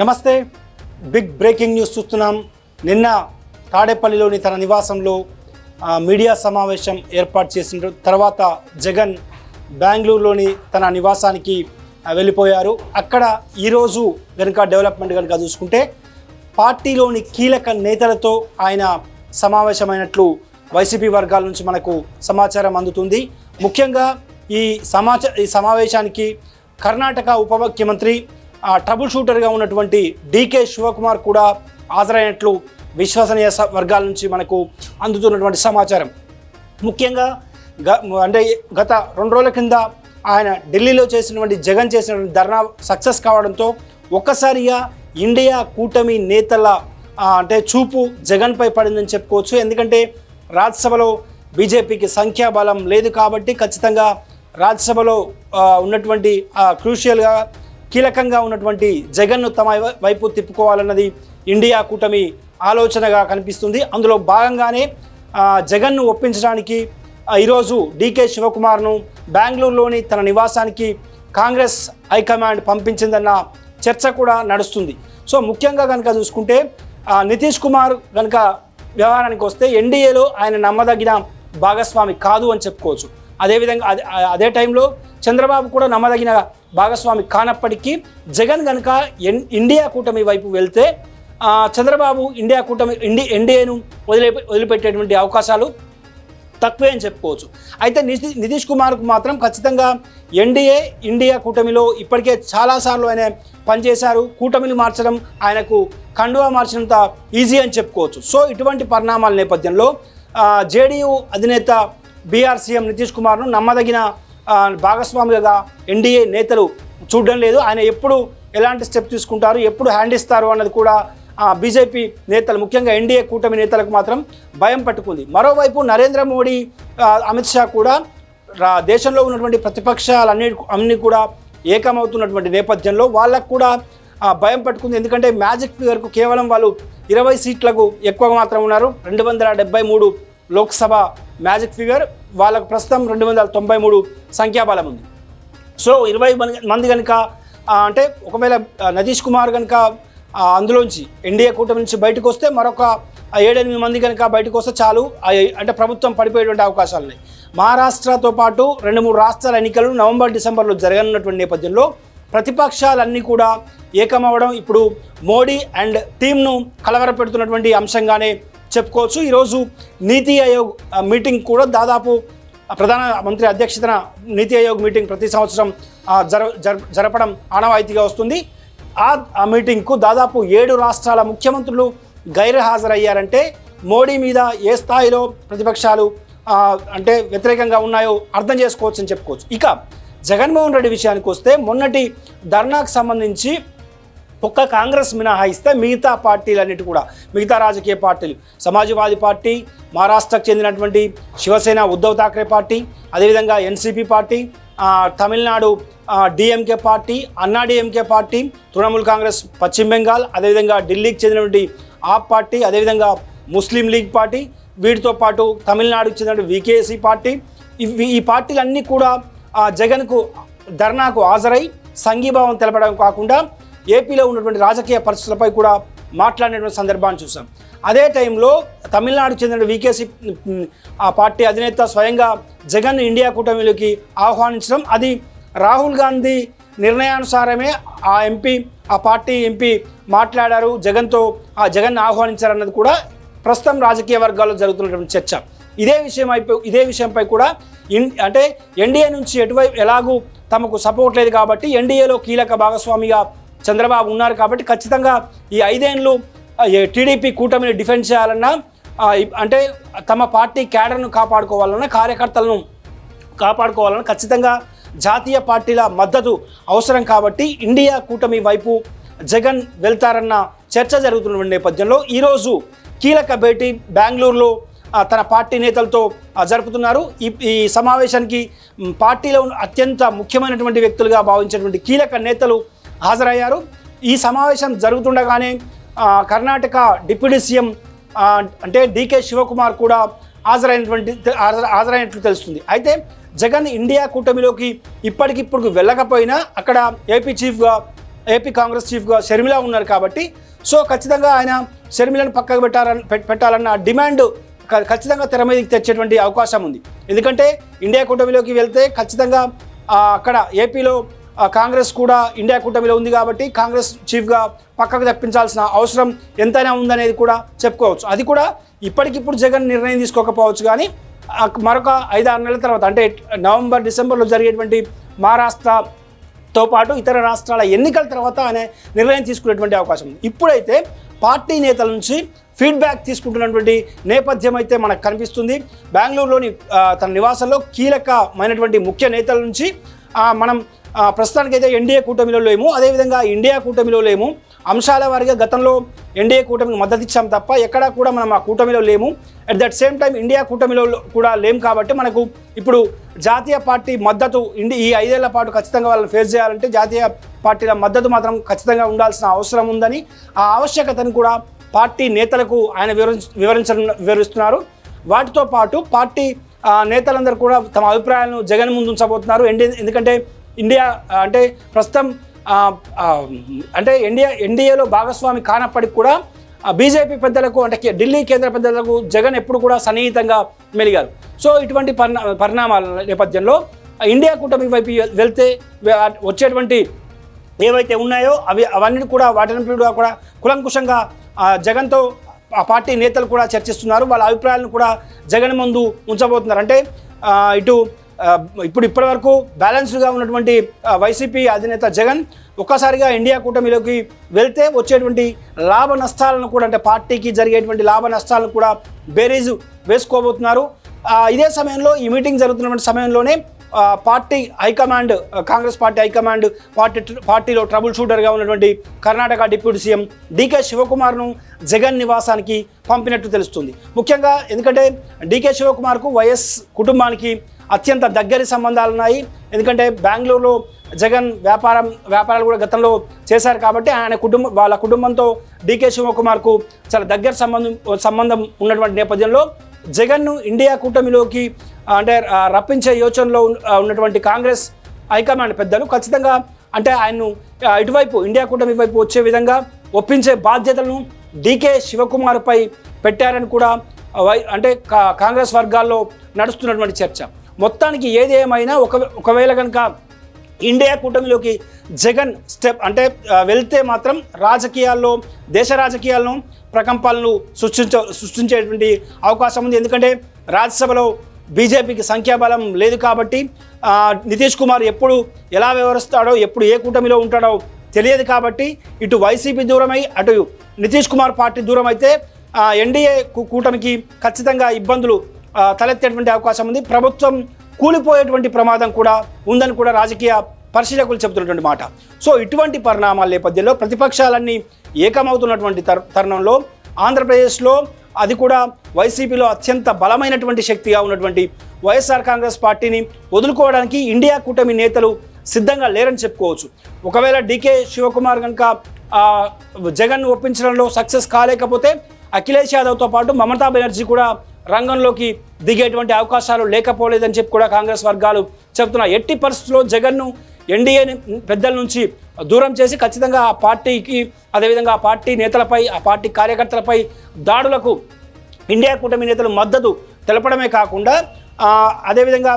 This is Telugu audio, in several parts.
నమస్తే. బిగ్ బ్రేకింగ్ న్యూస్ చూస్తున్నాం. నిన్న తాడేపల్లిలోని తన నివాసంలో మీడియా సమావేశం ఏర్పాటు చేసిన తర్వాత జగన్ బెంగళూరులోని తన నివాసానికి వెళ్ళిపోయారు. అక్కడ ఈరోజు కనుక డెవలప్మెంట్ కనుక చూసుకుంటే పార్టీలోని కీలక నేతలతో ఆయన సమావేశమైనట్లు వైసీపీ వర్గాల నుంచి మనకు సమాచారం అందుతుంది. ముఖ్యంగా ఈ సమాచ ఈ సమావేశానికి కర్ణాటక ఉప ముఖ్యమంత్రి ట్రబుల్ షూటర్గా ఉన్నటువంటి డీకే శివకుమార్ కూడా హాజరైనట్లు విశ్వసనీయ వర్గాల నుంచి మనకు అందుతున్నటువంటి సమాచారం. ముఖ్యంగా గ అంటే గత రెండు రోజుల కింద ఆయన ఢిల్లీలో చేసినటువంటి జగన్ చేసినటువంటి ధర్నా సక్సెస్ కావడంతో ఒక్కసారిగా ఇండియా కూటమి నేతల అంటే చూపు జగన్పై పడిందని చెప్పుకోవచ్చు. ఎందుకంటే రాజ్యసభలో బీజేపీకి సంఖ్యాబలం లేదు కాబట్టి ఖచ్చితంగా రాజ్యసభలో ఉన్నటువంటి క్రూషియల్గా కీలకంగా ఉన్నటువంటి జగన్ను తమ వైపు తిప్పుకోవాలన్నది ఇండియా కూటమి ఆలోచనగా కనిపిస్తుంది. అందులో భాగంగానే జగన్ను ఒప్పించడానికి ఈరోజు డీకే శివకుమార్ను బెంగళూరులోని తన నివాసానికి కాంగ్రెస్ హైకమాండ్ పంపించిందన్న చర్చ కూడా నడుస్తుంది. సో ముఖ్యంగా కనుక చూసుకుంటే నితీష్ కుమార్ కనుక వ్యవహారానికి వస్తే ఎన్డీఏలో ఆయన నమ్మదగిన భాగస్వామి కాదు అని చెప్పుకోవచ్చు. అదేవిధంగా అదే అదే టైంలో చంద్రబాబు కూడా నమ్మదగిన భాగస్వామి కానప్పటికీ జగన్ కనుక ఎన్ ఇండియా కూటమి వైపు వెళ్తే చంద్రబాబు ఇండియా కూటమి ఇండి ఎన్డీఏను వదిలే వదిలిపెట్టేటువంటి అవకాశాలు తక్కువే అని చెప్పుకోవచ్చు. అయితే నితి నితీష్ కుమార్కు మాత్రం ఖచ్చితంగా ఎన్డీఏ ఇండియా కూటమిలో ఇప్పటికే చాలాసార్లు ఆయన పనిచేశారు. కూటమిని మార్చడం ఆయనకు కండువా మార్చినంత ఈజీ అని చెప్పుకోవచ్చు. సో ఇటువంటి పరిణామాల నేపథ్యంలో జేడీయూ అధినేత బీఆర్ సీఎం నితీష్ కుమార్ను నమ్మదగిన భాగస్వామిగా ఎన్డీఏ నేతలు చూడడం లేదు. ఆయన ఎప్పుడు ఎలాంటి స్టెప్ తీసుకుంటారు ఎప్పుడు హ్యాండ్ ఇస్తారు అన్నది కూడా బీజేపీ నేతలు ముఖ్యంగా ఎన్డీఏ కూటమి నేతలకు మాత్రం భయం పట్టుకుంది. మరోవైపు నరేంద్ర మోడీ అమిత్ షా కూడా రా- దేశంలో ఉన్నటువంటి ప్రతిపక్షాలన్నీ అన్ని కూడా ఏకమవుతున్నటువంటి నేపథ్యంలో వాళ్ళకు కూడా భయం పట్టుకుంది. ఎందుకంటే మ్యాజిక్ ఫిగర్కు కేవలం వాళ్ళు ఇరవై సీట్లకు ఎక్కువ మాత్రం ఉన్నారు. రెండు వందల డెబ్బై మూడు లోక్సభ మ్యాజిక్ ఫిగర్ వాళ్ళకు ప్రస్తుతం రెండు వందల తొంభై మూడు సంఖ్యాబలం ఉంది. సో ఇరవై మంది- మంది కనుక అంటే ఒకవేళ నతీష్ కుమార్ కనుక అందులోంచి ఎన్డీఏ కూటమి నుంచి బయటకు వస్తే మరొక ఏడెనిమిది మంది కనుక బయటకు వస్తే చాలు అంటే ప్రభుత్వం పడిపోయేటువంటి అవకాశాలు ఉన్నాయి. మహారాష్ట్రతో పాటు రెండు మూడు రాష్ట్రాల ఎన్నికలు నవంబర్ డిసెంబర్లో జరగనున్నటువంటి నేపథ్యంలో ప్రతిపక్షాలన్నీ కూడా ఏకమవడం ఇప్పుడు మోడీ అండ్ టీంను కలవరపెడుతున్నటువంటి అంశంగానే చెప్పుకోవచ్చు. ఈరోజు నీతి ఆయోగ్ మీటింగ్ కూడా దాదాపు ప్రధాన మంత్రి అధ్యక్షతన నీతి ఆయోగ్ మీటింగ్ ప్రతి సంవత్సరం జర జర- జరపడం ఆనవాయితీగా వస్తుంది. ఆ ఆ మీటింగ్కు దాదాపు ఏడు రాష్ట్రాల ముఖ్యమంత్రులు గైర్ హాజరయ్యారంటే మోడీ మీద ఏ స్థాయిలో ప్రతిపక్షాలు అంటే వ్యతిరేకంగా ఉన్నాయో అర్థం చేసుకోవచ్చు అని చెప్పుకోవచ్చు. ఇక జగన్మోహన్ రెడ్డి విషయానికి వస్తే మొన్నటి ధర్నాకు సంబంధించి ఒక్క కాంగ్రెస్ మినహాయిస్తే మిగతా పార్టీలన్నిటి కూడా మిగతా రాజకీయ పార్టీలు. సమాజ్వాదీ పార్టీ మహారాష్ట్రకు చెందినటువంటి శివసేన ఉద్ధవ్ ఠాక్రే పార్టీ అదేవిధంగా NCP party Tamil Nadu DMK party Anna DMK party Trinamool Congress పశ్చిమ బెంగాల్ అదేవిధంగా ఢిల్లీకి చెందినటువంటి ఆప్ పార్టీ అదేవిధంగా ముస్లిం లీగ్ పార్టీ వీటితో పాటు తమిళనాడుకు చెందినటువంటి వికేసీ పార్టీ. ఇవి ఈ పార్టీలన్నీ కూడా జగన్కు ధర్నాకు హాజరై సంఘీభావం తెలపడం కాకుండా ఏపీలో ఉన్నటువంటి రాజకీయ పరిస్థితులపై కూడా మాట్లాడినటువంటి సందర్భాన్ని చూసాం అదే టైంలో తమిళనాడుకు చెందిన వికేసి ఆ పార్టీ అధినేత స్వయంగా జగన్ ఇండియా కూటమిలోకి ఆహ్వానించడం అది రాహుల్ గాంధీ నిర్ణయానుసారమే ఆ ఎంపీ ఆ పార్టీ ఎంపీ మాట్లాడారు జగన్తో ఆ జగన్ ఆహ్వానించారన్నది కూడా ప్రస్తుతం రాజకీయ వర్గాల్లో జరుగుతున్నటువంటి చర్చ. ఇదే విషయం అయిపోయి ఇదే విషయంపై కూడా ఇన్ అంటే ఎన్డీఏ నుంచి ఎటువైపు ఎలాగూ తమకు సపోర్ట్ లేదు కాబట్టి ఎన్డీఏలో కీలక భాగస్వామిగా చంద్రబాబు ఉన్నారు కాబట్టి ఖచ్చితంగా ఈ ఐదేళ్ళు టీడీపీ కూటమిని డిఫెండ్ చేయాలన్నా అంటే తమ పార్టీ క్యాడర్ను కాపాడుకోవాలన్నా కార్యకర్తలను కాపాడుకోవాలన్నా ఖచ్చితంగా జాతీయ పార్టీల మద్దతు అవసరం కాబట్టి ఇండియా కూటమి వైపు జగన్ వెళ్తారన్న చర్చ జరుగుతున్న నేపథ్యంలో ఈరోజు కీలక భేటీ బెంగళూరులో తన పార్టీ నేతలతో జరుపుతున్నారు. ఈ ఈ సమావేశానికి పార్టీలో ఉన్న అత్యంత ముఖ్యమైనటువంటి వ్యక్తులుగా భావించినటువంటి కీలక నేతలు హాజరయ్యారు. ఈ సమావేశం జరుగుతుండగానే కర్ణాటక డిప్యూటీ సీఎం అంటే డీకే శివకుమార్ కూడా హాజరైనటువంటి హాజరైనట్లు తెలుస్తుంది. అయితే జగన్ ఇండియా కూటమిలోకి ఇప్పటికిప్పుడు వెళ్ళకపోయినా అక్కడ ఏపీ చీఫ్గా ఏపీ కాంగ్రెస్ చీఫ్గా షర్మిల ఉన్నారు కాబట్టి సో ఖచ్చితంగా ఆయన షర్మిలను పక్కకు పెట్టారని పెట్టాలన్న డిమాండ్ క- ఖచ్చితంగా తెర మీదకి తెచ్చేటువంటి అవకాశం ఉంది. ఎందుకంటే ఇండియా కూటమిలోకి వెళ్తే ఖచ్చితంగా అక్కడ ఏపీలో కాంగ్రెస్ కూడా ఇండియా కూటమిలో ఉంది కాబట్టి కాంగ్రెస్ చీఫ్గా పక్కకు తప్పించాల్సిన అవసరం ఎంతైనా ఉందనేది కూడా చెప్పుకోవచ్చు. అది కూడా ఇప్పటికిప్పుడు జగన్ నిర్ణయం తీసుకోకపోవచ్చు కానీ మరొక ఐదు ఆరు నెలల తర్వాత అంటే నవంబర్ డిసెంబర్లో జరిగేటువంటి మహారాష్ట్రతో పాటు ఇతర రాష్ట్రాల ఎన్నికల తర్వాత ఆయన నిర్ణయం తీసుకునేటువంటి అవకాశం ఉంది. ఇప్పుడైతే పార్టీ నేతల నుంచి ఫీడ్బ్యాక్ తీసుకుంటున్నటువంటి నేపథ్యం అయితే మనకు కనిపిస్తుంది. బెంగళూరులోని తన నివాసంలో కీలకమైనటువంటి ముఖ్య నేతల నుంచి మనం ప్రస్తుతానికైతే ఎన్డీఏ కూటమిలో లేము. అదేవిధంగా ఇండియా కూటమిలో లేము. అంశాల వారిగా గతంలో ఎన్డీఏ కూటమికి మద్దతు ఇచ్చాం తప్ప ఎక్కడా కూడా మనం ఆ కూటమిలో లేము. At that same time India కూటమిలో కూడా లేము కాబట్టి మనకు ఇప్పుడు జాతీయ పార్టీ మద్దతు ఇండి ఈ ఐదేళ్ళ పాటు ఖచ్చితంగా వాళ్ళని ఫేస్ చేయాలంటే జాతీయ పార్టీల మద్దతు మాత్రం ఖచ్చితంగా ఉండాల్సిన అవసరం ఉందని ఆ ఆవశ్యకతను కూడా పార్టీ నేతలకు ఆయన వివరించ వివరించడం వివరిస్తున్నారు. వాటితో పాటు పార్టీ నేతలందరూ కూడా తమ అభిప్రాయాలను జగన్ ముందు ఉంచబోతున్నారు. ఎందుకంటే ఇండియా అంటే ప్రస్తుతం అంటే ఎన్డీఏ ఎన్డీఏలో భాగస్వామి కానప్పటికి కూడా బీజేపీ పెద్దలకు అంటే ఢిల్లీ కేంద్ర పెద్దలకు జగన్ ఎప్పుడు కూడా సన్నిహితంగా మెలిగారు. సో ఇటువంటి పరిణా పరిణామాల నేపథ్యంలో ఇండియా కూటమి వైపు వెళ్తే వచ్చేటువంటి ఏవైతే ఉన్నాయో అవి అవన్నీ కూడా వాటిని కూడా కూడా కులంకుశంగా జగన్తో ఆ పార్టీ నేతలు కూడా చర్చిస్తున్నారు. వాళ్ళ అభిప్రాయాలను కూడా జగన్ ముందు ఉంచబోతున్నారు. అంటే ఇటు ఇప్పుడు ఇప్పుడు ఇప్పటివరకు బ్యాలెన్స్డ్గా ఉన్నటువంటి వైసీపీ అధినేత జగన్ ఒక్కసారిగా ఇండియా కూటమిలోకి వెళ్తే వచ్చేటువంటి లాభ నష్టాలను కూడా అంటే పార్టీకి జరిగేటువంటి లాభ నష్టాలను కూడా బేరీజు వేసుకోబోతున్నారు. ఇదే సమయంలో ఈ మీటింగ్ జరుగుతున్నటువంటి సమయంలోనే party high command Congress party high command party పార్టీలో ట్రబుల్ షూటర్గా ఉన్నటువంటి కర్ణాటక డిప్యూటీ సీఎం డీకే శివకుమార్ను జగన్ నివాసానికి పంపినట్టు తెలుస్తుంది. ముఖ్యంగా ఎందుకంటే డీకే శివకుమార్కు వైఎస్ కుటుంబానికి అత్యంత దగ్గరి సంబంధాలు ఉన్నాయి. ఎందుకంటే బెంగళూరులో జగన్ వ్యాపారం వ్యాపారాలు కూడా గతంలో చేశారు కాబట్టి ఆయన కుటుంబం వాళ్ళ కుటుంబంతో డీకే శివకుమార్కు చాలా దగ్గర సంబంధం సంబంధం ఉన్నటువంటి నేపథ్యంలో జగన్ను ఇండియా కూటమిలోకి అంటే రప్పించే యోచనలో ఉన్నటువంటి కాంగ్రెస్ హైకమాండ్ పెద్దలు ఖచ్చితంగా అంటే ఆయన్ను ఇటువైపు ఇండియా కూటమి వైపు వచ్చే విధంగా ఒప్పించే బాధ్యతలను డీకే శివకుమార్పై పెట్టారని కూడా వై అంటే కా- కాంగ్రెస్ వర్గాల్లో నడుస్తున్నటువంటి చర్చ. మొత్తానికి ఏది ఏమైనా ఒక ఒకవేళ కనుక ఇండియా కూటమిలోకి జగన్ స్టెప్ అంటే వెళ్తే మాత్రం రాజకీయాల్లో దేశ రాజకీయాలను ప్రకంపాలను సృష్టించ సృష్టించేటువంటి అవకాశం ఉంది. ఎందుకంటే రాజ్యసభలో బీజేపీకి సంఖ్యాబలం లేదు కాబట్టి నితీష్ కుమార్ ఎప్పుడు ఎలా వ్యవహరిస్తాడో ఎప్పుడు ఏ కూటమిలో ఉంటాడో తెలియదు కాబట్టి ఇటు వైసీపీ దూరమై అటు నితీష్ కుమార్ పార్టీ దూరం అయితే ఎన్డీఏ కూటమికి ఖచ్చితంగా ఇబ్బందులు తలెత్తేటువంటి అవకాశం ఉంది. ప్రభుత్వం కూలిపోయేటువంటి ప్రమాదం కూడా ఉందని కూడా రాజకీయ పరిశీలకులు చెబుతున్నటువంటి మాట. సో ఇటువంటి పరిణామాల నేపథ్యంలో ప్రతిపక్షాలన్నీ ఏకమవుతున్నటువంటి తరు తరుణంలో ఆంధ్రప్రదేశ్లో అది కూడా వైసీపీలో అత్యంత బలమైనటువంటి శక్తిగా ఉన్నటువంటి వైఎస్ఆర్ కాంగ్రెస్ పార్టీని వదులుకోవడానికి ఇండియా కూటమి నేతలు సిద్ధంగా లేరని చెప్పుకోవచ్చు. ఒకవేళ డీకే శివకుమార్ కనుక జగన్ ఒప్పించడంలో సక్సెస్ కాలేకపోతే అఖిలేష్ యాదవ్తో పాటు మమతా బెనర్జీ కూడా రంగంలోకి దిగేటువంటి అవకాశాలు లేకపోలేదని చెప్పి కూడా కాంగ్రెస్ వర్గాలు చెబుతున్నాయి. ఎట్టి పరిస్థితుల్లో జగన్ను ఎన్డీఏ పెద్దల నుంచి దూరం చేసి ఖచ్చితంగా ఆ పార్టీకి అదేవిధంగా ఆ పార్టీ నేతలపై ఆ పార్టీ కార్యకర్తలపై దాడులకు ఇండియా కూటమి నేతలు మద్దతు తెలపడమే కాకుండా అదేవిధంగా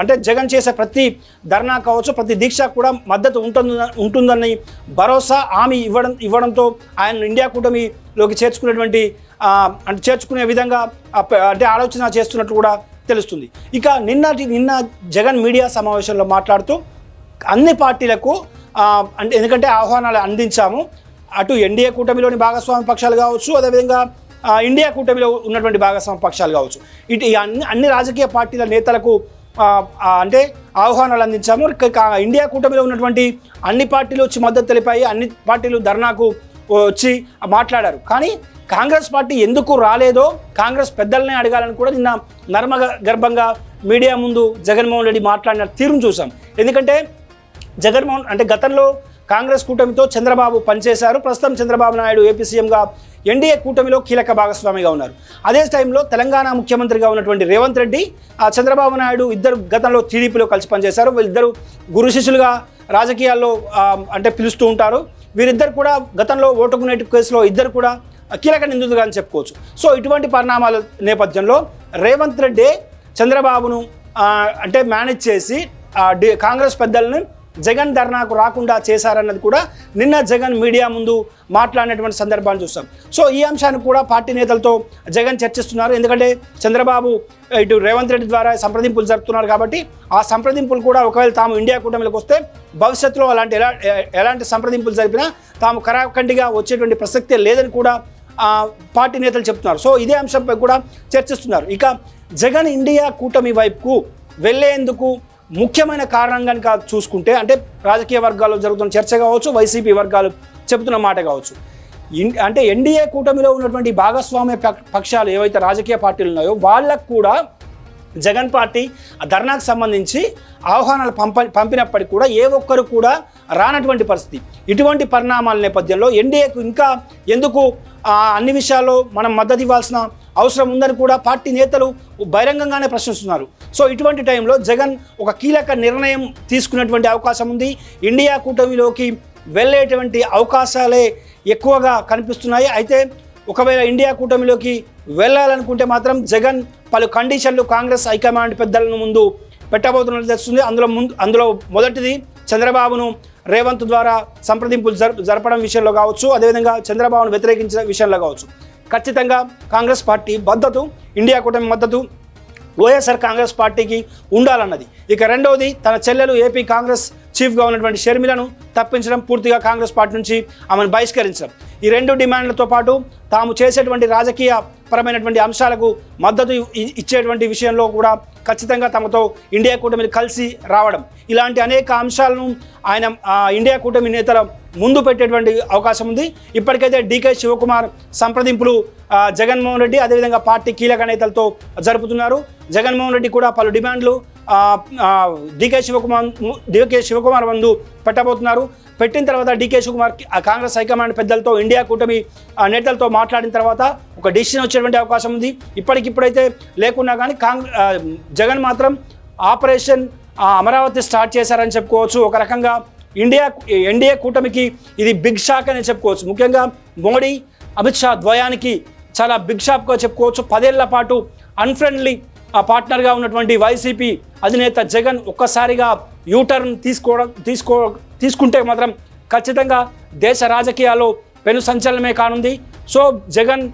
అంటే జగన్ చేసే ప్రతి ధర్నా కావచ్చు ప్రతి దీక్ష కూడా మద్దతు ఉంటుంది ఉంటుందని భరోసా హామీ ఇవ్వడం ఇవ్వడంతో ఆయన ఇండియా కూటమిలోకి చేర్చుకునేటువంటి అంటే చేర్చుకునే విధంగా అంటే ఆలోచన చేస్తున్నట్టు కూడా తెలుస్తుంది. ఇక నిన్నటి నిన్న జగన్ మీడియా సమావేశంలో మాట్లాడుతూ అన్ని పార్టీలకు అంటే ఎందుకంటే ఆహ్వానాలు అందించాము. అటు ఎన్డీఏ కూటమిలోని భాగస్వామి పక్షాలు కావచ్చు అదేవిధంగా ఇండియా కూటమిలో ఉన్నటువంటి భాగస్వామ్య పక్షాలు కావచ్చు. ఇటు అన్ని అన్ని రాజకీయ పార్టీల నేతలకు అంటే ఆహ్వానాలు అందించాము. కా- ఇండియా కూటమిలో ఉన్నటువంటి అన్ని పార్టీలు వచ్చి మద్దతు తెలిపాయి. అన్ని పార్టీలు ధర్నాకు వచ్చి మాట్లాడారు. కానీ కాంగ్రెస్ పార్టీ ఎందుకు రాలేదో కాంగ్రెస్ పెద్దలనే అడగాలని కూడా నిన్న నర్మ గర్భంగా మీడియా ముందు జగన్మోహన్ రెడ్డి మాట్లాడిన తీరును చూసాం ఎందుకంటే జగన్మోహన్ అంటే గతంలో కాంగ్రెస్ కూటమితో చంద్రబాబు పనిచేశారు. ప్రస్తుతం చంద్రబాబు నాయుడు ఏపీ సీఎంగా ఎన్డీఏ కూటమిలో కీలక భాగస్వామిగా ఉన్నారు. అదే టైంలో తెలంగాణ ముఖ్యమంత్రిగా ఉన్నటువంటి రేవంత్ రెడ్డి ఆ చంద్రబాబు నాయుడు ఇద్దరు గతంలో టీడీపీలో కలిసి పనిచేశారు. వీళ్ళిద్దరు గురు శిష్యులుగా రాజకీయాల్లో అంటే పిలుస్తూ ఉంటారు. వీరిద్దరు కూడా గతంలో ఓటుకునే కేసులో ఇద్దరు కూడా కీలక నిందితులుగా అని చెప్పుకోవచ్చు. సో ఇటువంటి పరిణామాల నేపథ్యంలో రేవంత్ రెడ్డి చంద్రబాబును అంటే మేనేజ్ చేసి కాంగ్రెస్ పెద్దలను జగన్ ధర్నాకు రాకుండా చేశారన్నది కూడా నిన్న జగన్ మీడియా ముందు మాట్లాడినటువంటి సందర్భాన్ని చూస్తాం. సో ఈ అంశాన్ని కూడా పార్టీ నేతలతో జగన్ చర్చిస్తున్నారు. ఎందుకంటే చంద్రబాబు ఇటు రేవంత్ రెడ్డి ద్వారా సంప్రదింపులు జరుపుతున్నారు కాబట్టి ఆ సంప్రదింపులు కూడా ఒకవేళ తాము ఇండియా కూటమిలోకి వస్తే భవిష్యత్తులో అలాంటి ఎలా ఎలాంటి సంప్రదింపులు జరిపినా తాము కరాఖండిగా వచ్చేటువంటి ప్రసక్తే లేదని కూడా పార్టీ నేతలు చెప్తున్నారు. సో ఇదే అంశంపై కూడా చర్చిస్తున్నారు. ఇక జగన్ ఇండియా కూటమి వైపుకు వెళ్ళేందుకు ముఖ్యమైన కారణం కనుక చూసుకుంటే అంటే రాజకీయ వర్గాల్లో జరుగుతున్న చర్చ కావచ్చు వైసీపీ వర్గాలు చెబుతున్న మాట కావచ్చు. అంటే ఎన్డీఏ కూటమిలో ఉన్నటువంటి భాగస్వామ్య పక్షాలు ఏవైతే రాజకీయ పార్టీలు ఉన్నాయో వాళ్ళకు కూడా జగన్ పార్టీ ఆ ధర్నాకు సంబంధించి ఆహ్వానాలు పంప పంపినప్పటికీ కూడా ఏ ఒక్కరు కూడా రానటువంటి పరిస్థితి. ఇటువంటి పరిణామాల నేపథ్యంలో ఎన్డీఏకు ఇంకా ఎందుకు ఆ, అన్ని విషయాల్లో మనం మద్దతు ఇవ్వాల్సిన అవసరం ఉందని కూడా పార్టీ నేతలు బహిరంగంగానే ప్రశ్నిస్తున్నారు. సో ఇటువంటి టైంలో జగన్ ఒక కీలక నిర్ణయం తీసుకున్నటువంటి అవకాశం ఉంది. ఇండియా కూటమిలోకి వెళ్ళేటువంటి అవకాశాలే ఎక్కువగా కనిపిస్తున్నాయి. అయితే ఒకవేళ ఇండియా కూటమిలోకి వెళ్ళాలనుకుంటే మాత్రం జగన్ పలు కండిషన్లు కాంగ్రెస్ హైకమాండ్ పెద్దలను ముందు పెట్టబోతున్నట్లు తెలుస్తుంది. అందులో ముందు అందులో మొదటిది చంద్రబాబును రేవంత్ ద్వారా సంప్రదింపులు జర జరపడం విషయంలో కావచ్చు. అదేవిధంగా చంద్రబాబును వ్యతిరేకించిన విషయంలో కావచ్చు. ఖచ్చితంగా కాంగ్రెస్ పార్టీ మద్దతు ఇండియా కూటమి మద్దతు వైఎస్ఆర్ కాంగ్రెస్ పార్టీకి ఉండాలన్నది. ఇక రెండవది తన చెల్లెలు ఏపీ కాంగ్రెస్ చీఫ్గా ఉన్నటువంటి షర్మిలను తప్పించడం పూర్తిగా కాంగ్రెస్ పార్టీ నుంచి ఆమెను బహిష్కరించడం. ఈ రెండు డిమాండ్లతో పాటు తాము చేసేటువంటి రాజకీయ పరమైనటువంటి అంశాలకు మద్దతు ఇచ్చేటువంటి విషయంలో కూడా ఖచ్చితంగా తమతో ఇండియా కూటమిని కలిసి రావడం. ఇలాంటి అనేక అంశాలను ఆయన ఇండియా కూటమి నేతల ముందు పెట్టేటువంటి అవకాశం ఉంది. ఇప్పటికైతే డీకే శివకుమార్ సంప్రదింపులు జగన్మోహన్ రెడ్డి అదేవిధంగా పార్టీ కీలక నేతలతో జరుపుతున్నారు. జగన్మోహన్ రెడ్డి కూడా పలు డిమాండ్లు డీకే శివకుమార్ డీకే శివకుమార్ ముందు పెట్టబోతున్నారు. పెట్టిన తర్వాత DK Shivakumar Congress high command పెద్దలతో ఇండియా కూటమి నేతలతో మాట్లాడిన తర్వాత ఒక డిసిషన్ వచ్చేటువంటి అవకాశం ఉంది. ఇప్పటికిప్పుడైతే లేకున్నా కానీ కాంగ్రెస్ జగన్ మాత్రం ఆపరేషన్ అమరావతి స్టార్ట్ చేశారని చెప్పుకోవచ్చు. ఒక రకంగా ఇండియా ఎన్డీఏ కూటమికి ఇది బిగ్ షాక్ అని చెప్పుకోవచ్చు. ముఖ్యంగా మోడీ అమిత్ షా ద్వయానికి చాలా బిగ్ షాక్గా చెప్పుకోవచ్చు. పదేళ్ళ పాటు అన్ఫ్రెండ్లీ ఆ పార్ట్నర్గా ఉన్నటువంటి వైసీపీ అధినేత జగన్ ఒక్కసారిగా యూటర్న్ తీసుకోవడం తీసుకో తీసుకుంటే మాత్రం ఖచ్చితంగా దేశ రాజకీయాల్లో పెను సంచలనమే కానుంది. సో జగన్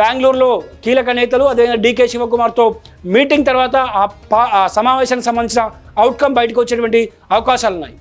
బెంగళూరులో కీలక నేతలు అదేవిధంగా డీకే శివకుమార్తో మీటింగ్ తర్వాత ఆ పా ఆ సమావేశానికి సంబంధించిన అవుట్కమ్ బయటకు వచ్చేటువంటి అవకాశాలు ఉన్నాయి